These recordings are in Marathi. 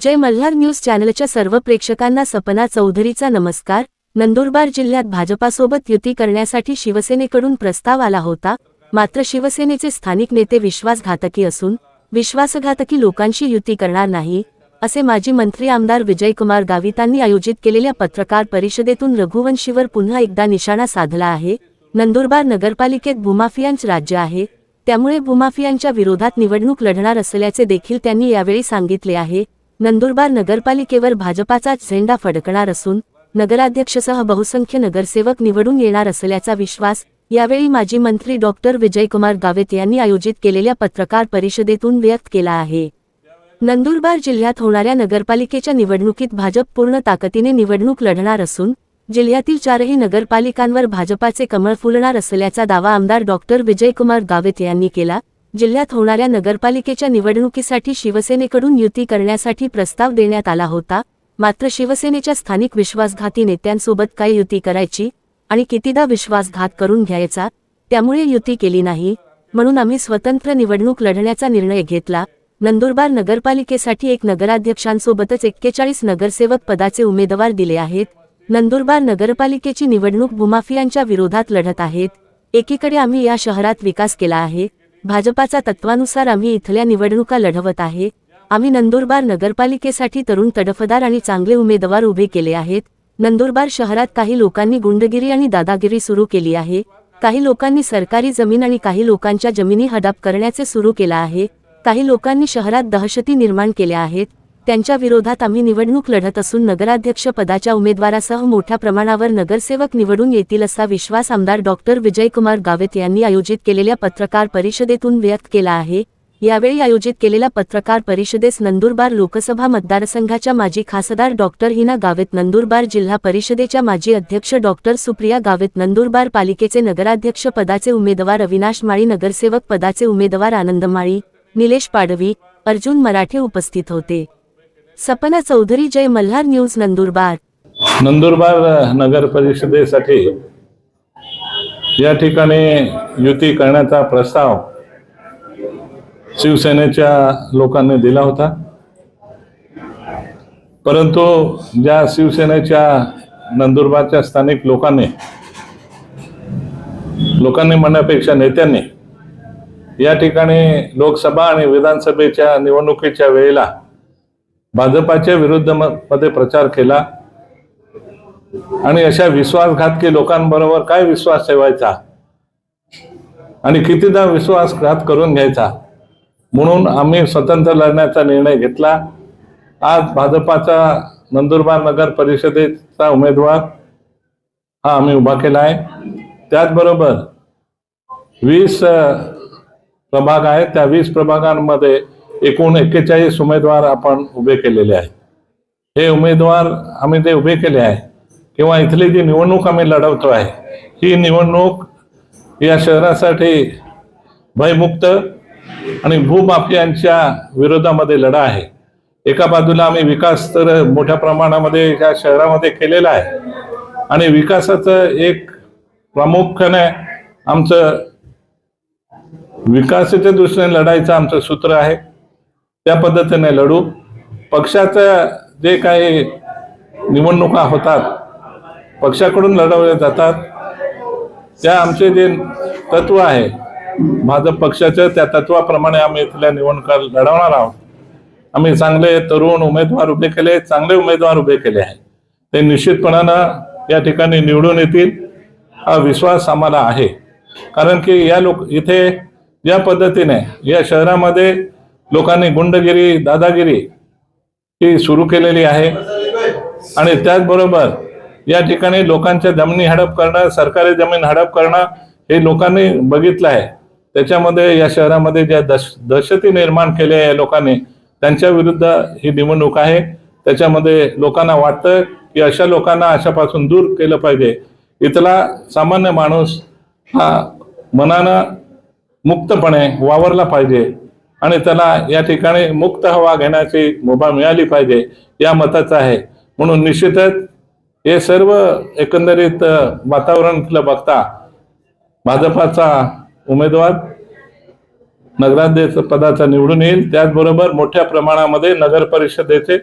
जय मल्हार न्यूज चॅनलच्या सर्व प्रेक्षकांना सपना चौधरीचा नमस्कार. नंदुरबार जिल्ह्यात भाजपासोबत युती करण्यासाठी शिवसेनेकडून प्रस्ताव आला होता. मात्र शिवसेनेचे स्थानिक नेते विश्वासघातकी असून विश्वासघातकी लोकांशी युती करणार नाही असे माजी मंत्री आमदार विजयकुमार गावितांनी आयोजित केलेल्या पत्रकार परिषदेतून रघुवंशीवर पुन्हा एकदा निशाणा साधला आहे. नंदुरबार नगरपालिकेत भूमाफियांच राज्य आहे. त्यामुळे भूमाफियांच्या विरोधात निवडणूक लढणार असल्याचे देखील त्यांनी यावेळी सांगितले आहे. नंदुरबार नगरपालिकेवर भाजपाचाच झेंडा फडकणार असून नगराध्यक्षसह बहुसंख्य नगरसेवक निवडून येणार असल्याचा विश्वास यावेळी माजी मंत्री डॉक्टर विजयकुमार गावित यांनी आयोजित केलेल्या पत्रकार परिषदेतून व्यक्त केला आहे. नंदुरबार जिल्ह्यात होणाऱ्या नगरपालिकेच्या निवडणुकीत भाजप पूर्ण ताकदीने निवडणूक लढणार असून जिल्ह्यातील चारही नगरपालिकांवर भाजपाचे कमळ फुलणार असल्याचा दावा आमदार डॉक्टर विजयकुमार गावित यांनी केला. जिल्ह्यात होणाऱ्या नगरपालिकेच्या निवडणुकीसाठी शिवसेनेकडून युती करण्यासाठी प्रस्ताव देण्यात आला होता. मात्र शिवसेनेच्या स्थानिक विश्वासघाती नेत्यांसोबत काय युती करायची आणि कितीदा विश्वासघात करून घ्यायचा त्यामुळे युती केली नाही. म्हणून आम्ही स्वतंत्र निवडणूक लढण्याचा निर्णय घेतला. नंदुरबार नगरपालिकेसाठी एक नगराध्यक्षांसोबतच एक्केचाळीस नगरसेवक पदाचे उमेदवार दिले आहेत. नंदुरबार नगरपालिकेची निवडणूक भूमाफियांच्या विरोधात लढत आहेत. एकीकडे आम्ही या शहरात विकास केला आहे भाजपाचा तत्वानुसार आम्ही इथल्या निवडणुका लढवत आहे. आम्ही नंदुरबार नगरपालिकेसाठी तरुण तडफदार आणि चांगले उमेदवार उभे केले आहेत. नंदुरबार शहरात काही लोकांनी गुंडगिरी आणि दादागिरी सुरू केली आहे. काही लोकांनी सरकारी जमीन आणि काही लोकांच्या जमिनी हडप करण्याचे सुरू केला आहे. काही लोकांनी शहरात दहशती निर्माण केल्या आहेत. त्यांच्या विरोधात आम्ही निवडणूक लढत असून नगराध्यक्ष पदाच्या उमेदवारासह मोठ्या प्रमाणावर नगरसेवक निवडून येतील असा विश्वास आमदार डॉक्टर विजयकुमार गावित यांनी आयोजित केलेल्या पत्रकार परिषदेतून व्यक्त केला आहे. यावेळी आयोजित केलेल्या पत्रकार परिषदेस नंदुरबार लोकसभा मतदारसंघाच्या माजी खासदार डॉक्टर हिना गावित नंदुरबार जिल्हा परिषदेच्या माजी अध्यक्ष डॉक्टर सुप्रिया गावित नंदुरबार पालिकेचे नगराध्यक्ष पदाचे उमेदवार अविनाश माळी नगरसेवक पदाचे उमेदवार आनंद माळी निलेश पाडवी अर्जुन मराठे उपस्थित होते. सपना चौधरी जय मल्हार न्यूज नंदुरबार. नंदुरबार नगर परिषदेसाठी या ठिकाणी युती करण्याचा प्रस्ताव शिवसेनेच्या लोकांनी दिला होता. परंतु ज्या शिवसेनेच्या नंदुरबारच्या स्थानिक लोकांनी लोकांनी म्हणण्यापेक्षा नेत्यांनी या ठिकाणी लोकसभा आणि विधानसभेच्या निवडणुकीच्या वेळेला भाजपाच्या विरुद्ध म- मध्ये प्रचार केला. आणि अशा विश्वासघातकी लोकांबरोबर काय विश्वास ठेवायचा? आणि कितीदा विश्वासघात करून घ्यायचा? म्हणून आम्ही स्वतंत्र लढण्याचा निर्णय घेतला. आज भाजपाचा नंदुरबार नगर परिषदेचा उमेदवार हा आम्ही उभा केला आहे. त्याचबरोबर वीस प्रभाग आहेत. त्या वीस प्रभागांमध्ये एकूण एक्केचाळीस उमेदवार आपण उभे केलेले आहेत. हे उमेदवार आम्ही ते उभे केले आहे किंवा इथली जी निवडणूक आम्ही लढवतो आहे ही निवडणूक या शहरासाठी भयमुक्त आणि भूमाफियांच्या विरोधामध्ये लढा आहे. एका बाजूला आम्ही विकास तर मोठ्या प्रमाणामध्ये या शहरामध्ये केलेला आहे. आणि विकासाचं एक प्रामुख्याने आमचं विकासाच्या दृष्टीने लढायचं आमचं सूत्र आहे. त्या पद्धतीने लढू. पक्षाचं जे काही निवडणुका होतात पक्षाकडून लढवल्या जातात. त्या आमचे जे तत्व आहे भाजप पक्षाचं त्या तत्वाप्रमाणे आम्ही इथल्या निवडणुका लढवणार आहोत. आम्ही चांगले तरुण उमेदवार उभे केले चांगले उमेदवार उभे केले आहेत. ते निश्चितपणानं या ठिकाणी निवडून येतील हा विश्वास आम्हाला आहे. कारण की या लोक इथे या पद्धतीने या शहरामध्ये लोकांनी गुंडगिरी दादागिरी ही सुरू केलेली आहे. आणि त्याचबरोबर या ठिकाणी लोकांच्या जमिनी हडप करणं सरकारी जमीन हडप करणं हे लोकांनी बघितलं आहे. त्याच्यामध्ये या शहरामध्ये ज्या दश दहशती निर्माण केल्या या लोकांनी त्यांच्या विरुद्ध ही निवडणूक आहे. त्याच्यामध्ये लोकांना वाटतं की अशा लोकांना अशापासून दूर केलं पाहिजे. इथला सामान्य माणूस हा मनानं मुक्तपणे वावरला पाहिजे. आणि त्याला या ठिकाणी मुक्त हवा घेण्याची मुभा मिळाली पाहिजे या मताचं आहे. म्हणून निश्चितच हे सर्व एकंदरीत अ, वातावरण बघता भाजपाचा उमेदवार नगराध्यक्ष पदाचा निवडून येईल. त्याचबरोबर मोठ्या प्रमाणामध्ये नगर परिषदेचे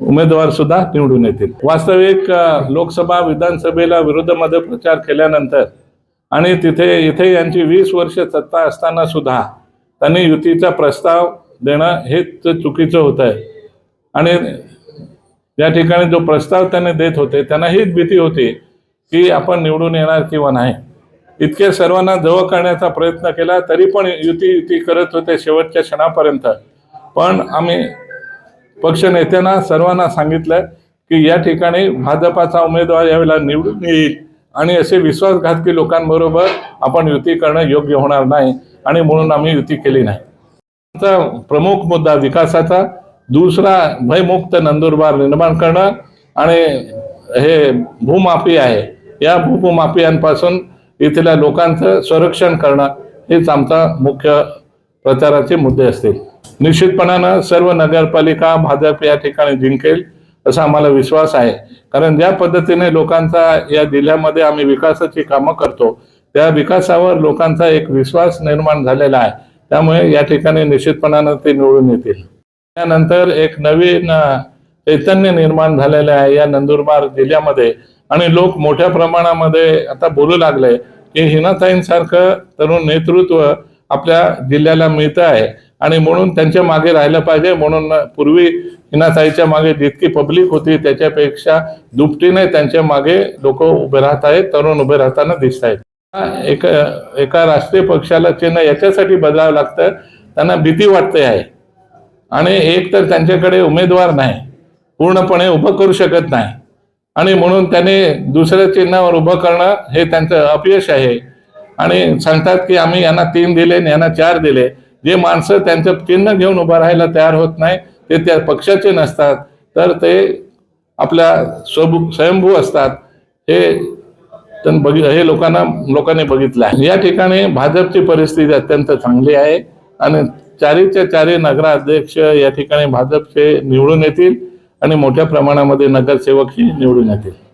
उमेदवार सुद्धा निवडून येतील. वास्तविक लोकसभा विधानसभेला विरोधामध्ये प्रचार केल्यानंतर आणि तिथे इथे यांची वीस वर्ष सत्ता असताना सुद्धा त्यांनी युतीचा प्रस्ताव देणं हेच चुकीचं होत आहे. आणि या ठिकाणी जो प्रस्ताव त्यांनी देत होते त्यांना हीच भीती होती की आपण निवडून येणार किंवा नाही. इतके सर्वांना जवळ करण्याचा प्रयत्न केला तरी पण युती युती करत होते शेवटच्या क्षणापर्यंत. पण आम्ही पक्ष नेत्यांना सर्वांना सांगितलं की या ठिकाणी भाजपाचा उमेदवार यावेळेला निवडून येईल. आणि असे विश्वासघातकी लोकांबरोबर आपण युती करणं योग्य होणार नाही. आणि म्हणून आम्ही युती केली नाही. आमचा प्रमुख मुद्दा विकासाचा दुसरा भयमुक्त नंदुरबार निर्माण करणं आणि हे भूमाफी आहे. या भूमाफियांपासून इथल्या लोकांचं संरक्षण करणं हेच आमचा मुख्य प्रचाराचे मुद्दे असतील. निश्चितपणानं सर्व नगरपालिका भाजप या ठिकाणी जिंकेल असा आम्हाला विश्वास आहे. कारण ज्या पद्धतीने लोकांचा या जिल्ह्यामध्ये आम्ही विकासाची कामं करतो त्या विकासावर लोकांचा एक विश्वास निर्माण झालेला आहे. त्यामुळे या ठिकाणी निश्चितपणानं ते निवडून येतील. त्यानंतर एक नवीन चैतन्य निर्माण झालेलं आहे या नंदुरबार जिल्ह्यामध्ये. आणि लोक मोठ्या प्रमाणामध्ये आता बोलू लागले की हिनाताईंसारखं तरुण नेतृत्व आपल्या जिल्ह्याला मिळतं आहे. आणि म्हणून त्यांच्या मागे राहिलं पाहिजे. म्हणून पूर्वी हिनाताईच्या मागे जितकी पब्लिक होती त्याच्यापेक्षा दुपटीने त्यांच्या मागे लोक उभे राहत आहेत तरुण उभे राहताना दिसत आहेत. एका एका राष्ट्रीय पक्षाला चिन्ह याच्यासाठी बदलावं लागतं. त्यांना भीती वाटते आहे. आणि एक तर त्यांच्याकडे उमेदवार नाही. पूर्णपणे उभं करू शकत नाही. आणि म्हणून त्याने दुसऱ्या चिन्हावर उभं करणं हे त्यांचं अपयश आहे. आणि सांगतात की आम्ही यांना तीन दिले आणि यांना चार दिले. जे माणसं त्यांचं चिन्ह घेऊन उभं राहायला तयार होत नाही ते त्या पक्षाचे नसतात. तर ते आपल्या स्वभू स्वयंभू असतात. हे बघ हे लोकांना लोकांनी बघितलं आहे या ठिकाणी भाजपची परिस्थिती अत्यंत चांगली आहे आणि चारीच्या चारी नगराध्यक्ष या ठिकाणी भाजपचे निवडून येतील आणि मोठ्या प्रमाणामध्ये नगरसेवकही निवडून येतील